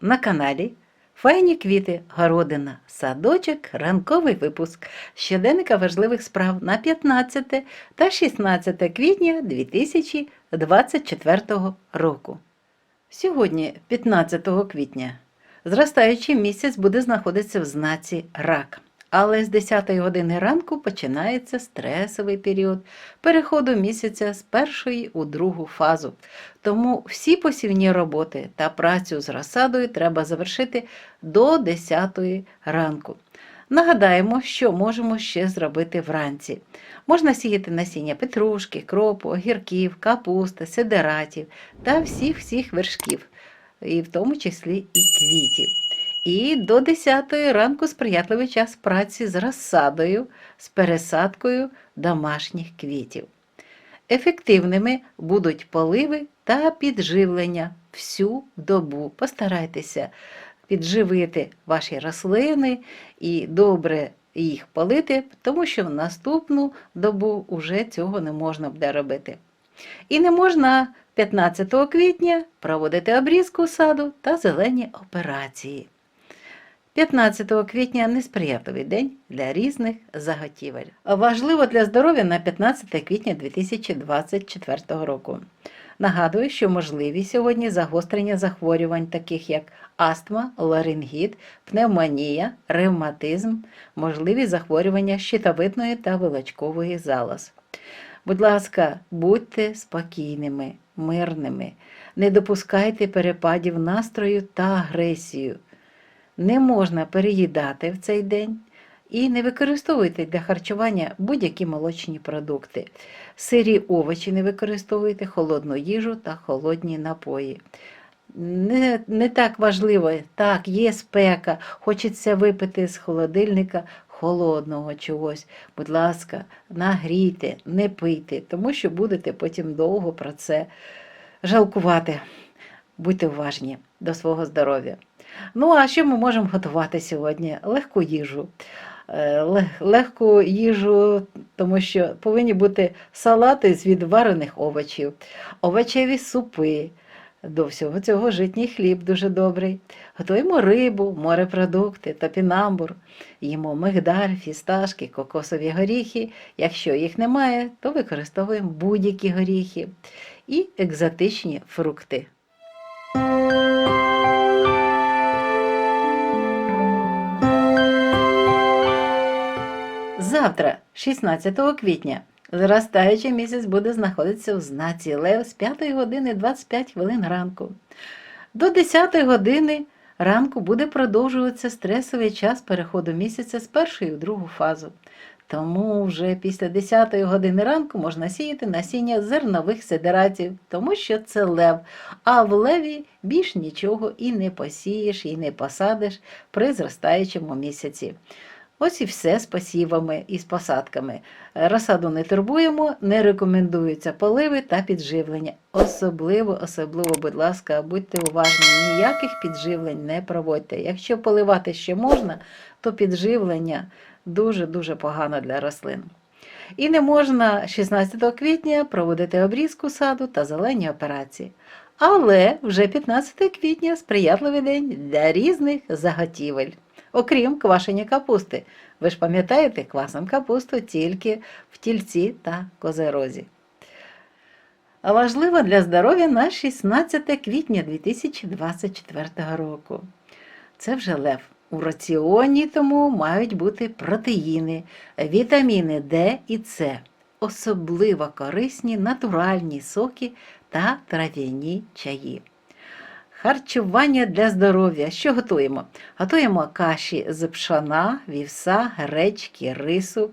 на каналі Файні квіти, городина, садочок, ранковий випуск щоденника важливих справ на 15 та 16 квітня 2024 року. Сьогодні, 15 квітня, зростаючий місяць буде знаходитися в знаці рак. Але з 10 години ранку починається стресовий період переходу місяця з першої у другу фазу. Тому всі посівні роботи та працю з розсадою треба завершити до 10 ранку. Нагадаємо, що можемо ще зробити вранці. Можна сіяти насіння петрушки, кропу, огірків, капусти, сидератів та всіх-всіх вершків, і в тому числі і квітів. І до 10 ранку сприятливий час праці з розсадою, з пересадкою домашніх квітів. Ефективними будуть поливи та підживлення всю добу. Постарайтеся підживити ваші рослини і добре їх полити, тому що в наступну добу вже цього не можна буде робити. І не можна 15 квітня проводити обрізку саду та зелені операції. 15 квітня несприятливий день для різних заготівель. Важливо для здоров'я на 15 квітня 2024 року. Нагадую, що можливі сьогодні загострення захворювань, таких як астма, ларингіт, пневмонія, ревматизм, можливі захворювання щитовидної та вилочкової залоз. Будь ласка, будьте спокійними, мирними, не допускайте перепадів настрою та агресію. Не можна переїдати в цей день і не використовуйте для харчування будь-які молочні продукти. Сирі овочі не використовуйте, холодну їжу та холодні напої. Не, не так важливо, так, є спека, хочеться випити з холодильника холодного чогось. Будь ласка, нагрійте, не пийте, тому що будете потім довго про це жалкувати. Будьте уважні до свого здоров'я. Ну, а що ми можемо готувати сьогодні? Легку їжу. Е, Легку їжу, тому що повинні бути салати з відварених овочів, овочеві супи. До всього цього житній хліб дуже добрий. Готуємо рибу, морепродукти, топінамбур, їмо мигдаль, фісташки, кокосові горіхи. Якщо їх немає, то використовуємо будь-які горіхи і екзотичні фрукти. Завтра, 16 квітня, зростаючий місяць буде знаходитися в знаці Лев з 5 години 25 хвилин ранку. До 10 години ранку буде продовжуватися стресовий час переходу місяця з першої в другу фазу. Тому вже після 10 години ранку можна сіяти насіння зернових сидератів, тому що це лев, а в леві більш нічого і не посієш, і не посадиш при зростаючому місяці. Ось і все з посівами і з посадками. Розсаду не турбуємо, не рекомендуються поливи та підживлення. Особливо, особливо, будь ласка, будьте уважні, ніяких підживлень не проводьте. Якщо поливати ще можна, то підживлення дуже-дуже погано для рослин. І не можна 16 квітня проводити обрізку саду та зелені операції. Але вже 15 квітня сприятливий день для різних заготівель окрім квашення капусти. Ви ж пам'ятаєте, квасом капусту тільки в тільці та козерозі. Важливо для здоров'я на 16 квітня 2024 року. Це вже лев. У раціоні тому мають бути протеїни, вітаміни Д і С, особливо корисні натуральні соки та трав'яні чаї. Харчування для здоров'я. Що готуємо? Готуємо каші з пшона, вівса, гречки, рису,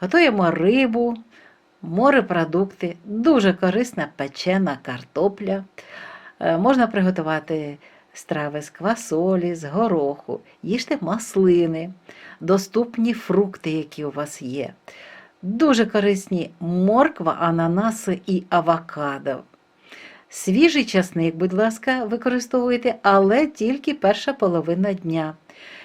готуємо рибу, морепродукти, дуже корисна печена картопля. Е, Можна приготувати страви з квасолі, з гороху, їжте маслини, доступні фрукти, які у вас є. Дуже корисні морква, ананаси і авокадо. Свіжий часник, будь ласка, використовуйте, але тільки перша половина дня.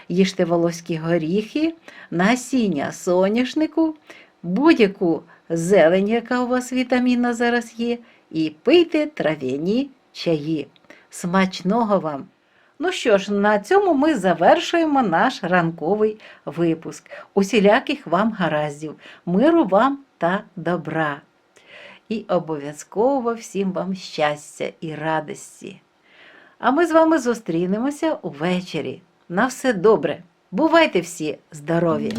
Їжте волоські горіхи, насіння соняшнику, будь-яку зелень, яка у вас вітамінна зараз є, і пийте трав'яні чаї. Смачного вам! Ну що ж, на цьому ми завершуємо наш ранковий випуск. Усіляких вам гараздів, миру вам та добра. І обов'язково всім вам щастя і радості. А ми з вами зустрінемося увечері. На все добре. Бувайте всі здорові!